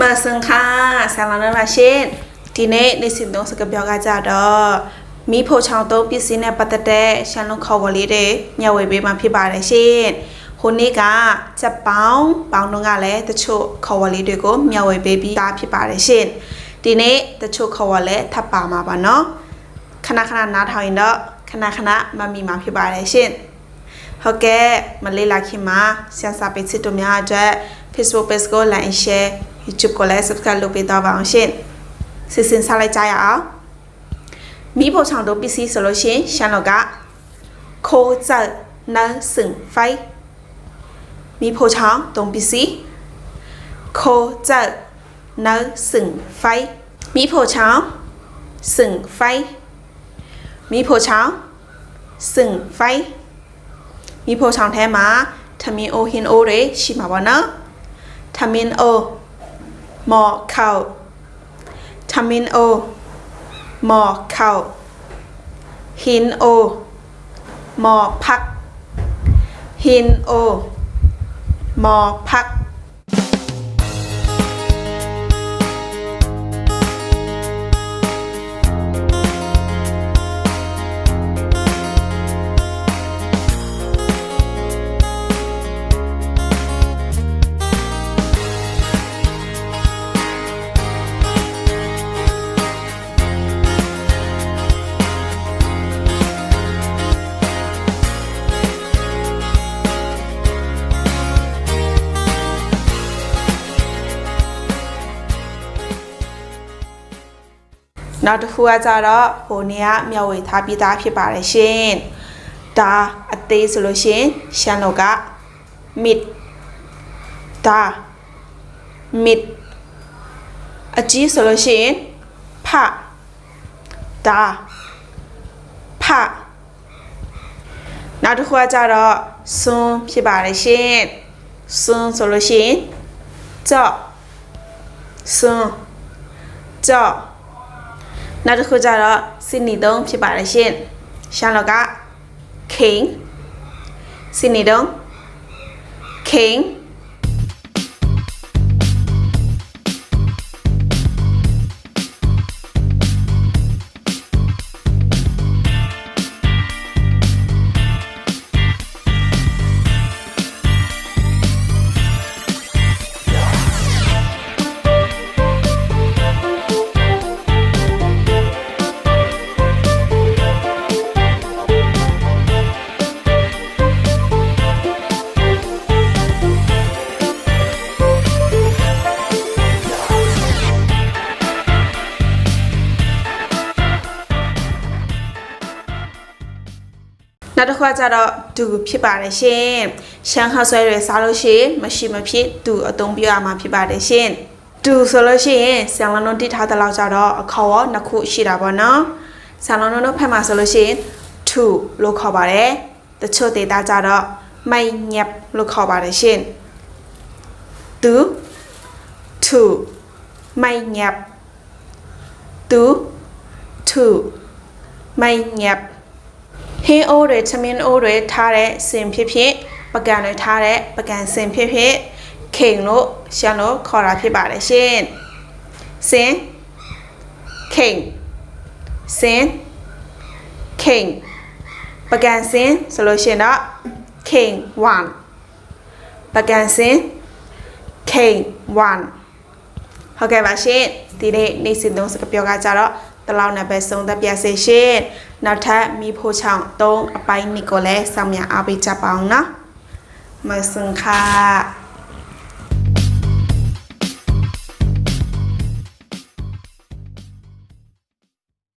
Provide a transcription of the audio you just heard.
มาซึงค่ะဆန်လာနာရှင်ဒီနေ့နေ့စဉ်သုံးစကားပြောကကြတော့မိဖို့ချောင်းသုံးပစ္စည်းနဲ့ပတ်သက်တဲ့ရှမ်းလုံးခေါ်ဝေါ်လေးတွေညှဝေပေးမှာဖြစ်ပါတယ်ရှင်ဟိုနေ့ကချက်ပေါင်းပေါင်းတော့ကလည်းတချို့ခေါ်ဝေါ်လေးတွေကိုမျှဝေပေးပြီးသားဖြစ်ပါတယ်ရှင်ဒီနေ့တချို့ခေါ်ဝေါ်လည်းထပ်ပါမှာပါနော်ခဏခဏနားထောင်ရင်တော့ခဏခဏမမီမှာဖြစ်ပါတယ်ရှင် ဟုတ်ကဲ့မလေးလာခင်မှာဆရာစာပေချစ်တို့များအတွက် Facebook page ကို like share YouTube ကိုလည်း subscribe လုပ်ပေးသွားပါအောင်ရှင်စစ်စင်စားလိုက်ကြရအောင်မီးပုံဆောင်တို့ပစ္စည်းဆိုလို့ရှင်ရှမ်းလောက်ကခိုးဇက်နန်းစင်ဖိုင်မီးပုံဆောင်တုံးပစ္စည်းခိုးဇက်နန်းစင်ဖိုင်မီးပုံဆောင်စင်ဖိုင်မီးပုံဆောင်စင်ဖိုင်မီးပုံဆောင်ထဲမှာထမင်းအိုဟင်းအိုတွေရှိမှာပေါ့နော်ထမင်းအို หมอเข่าทามินโอหมอเข่าหินโอหมอพักหินโอหมอพัก နောက်တစ်ခုကကြတော့ဟိုနေကမျှဝေထားပြီးသားဖြစ်ပါတယ်ရှင်ဒါအသေးဆိုလို့ရှရင်ရှမ်းလောက mid ဒါ mid အကြီးဆိုလို့ရှိရင်ဖဒါဖနောက်တစ်ခုကကြတော့စွန်းဖြစ်ပါတယ်ရှင်စွန်းဆိုလို့ရှိရင်ကြော့စွန်းကြော့ နောက်တစ်ခုကျတော့စီနီတုံးဖြစ်ပါတယ်ရှင်ရှမ်းလောက်က king စီနီတုံး king နောက်တစ်ခုကကျတော့ဒူဖြစ်ပါတယ်ရှင်ရှမ်းခါဆွဲတွေစားလို့ရှိရင်မရှိမဖြစ်ဒူအသုံးပြရမှာဖြစ်ပါတယ်ရှင်ဒူဆိုလို့ရှိရင်ဆန်လနုံတိထားတဲ့လောက်ကြတော့အခေါ်ရောနှစ်ခုရှိတာပေါ့နော်ဆန်လနုံတို့ဖက်မှာဆိုလို့ရှိရင်2လို့ခေါ်ပါတယ်တချို့ဒေတာကြတော့မိုင်ညက်လို့ခေါ်ပါတယ်ရှင်2 2မိုင်ညက်2 2မိုင်ညက် ဟင်းအိုးတွေသမင်းအိုးတွေထားတဲ့စင်ဖြစ်ဖြစ်ပကံတွေထားတဲ့ပကံစင်ဖြစ်ဖြစ်ခိန်လို့ရှမ်းလို့ခေါ်တာဖြစ်ပါတယ်ရှင်စင်ခိန်စင်ခိန်ပကံစင်ဆိုလို့ရှိရင်တော့ခိန်1ပကံစင်ခိန်1ဟုတ်ကဲ့ပါရှင်ဒီနေ့နေ့စဉ်သုံးစကားပြောကကြတော့ တလောက်နဲ့ပဲဆုံးသက်ပြစေရှင်နောက်ထပ်မိဖို့ချောင်း3အပိုင်းနှစ်ကိုလည်းစောင့်မြအားပေးကြပါအောင်နော်မစင်ခါ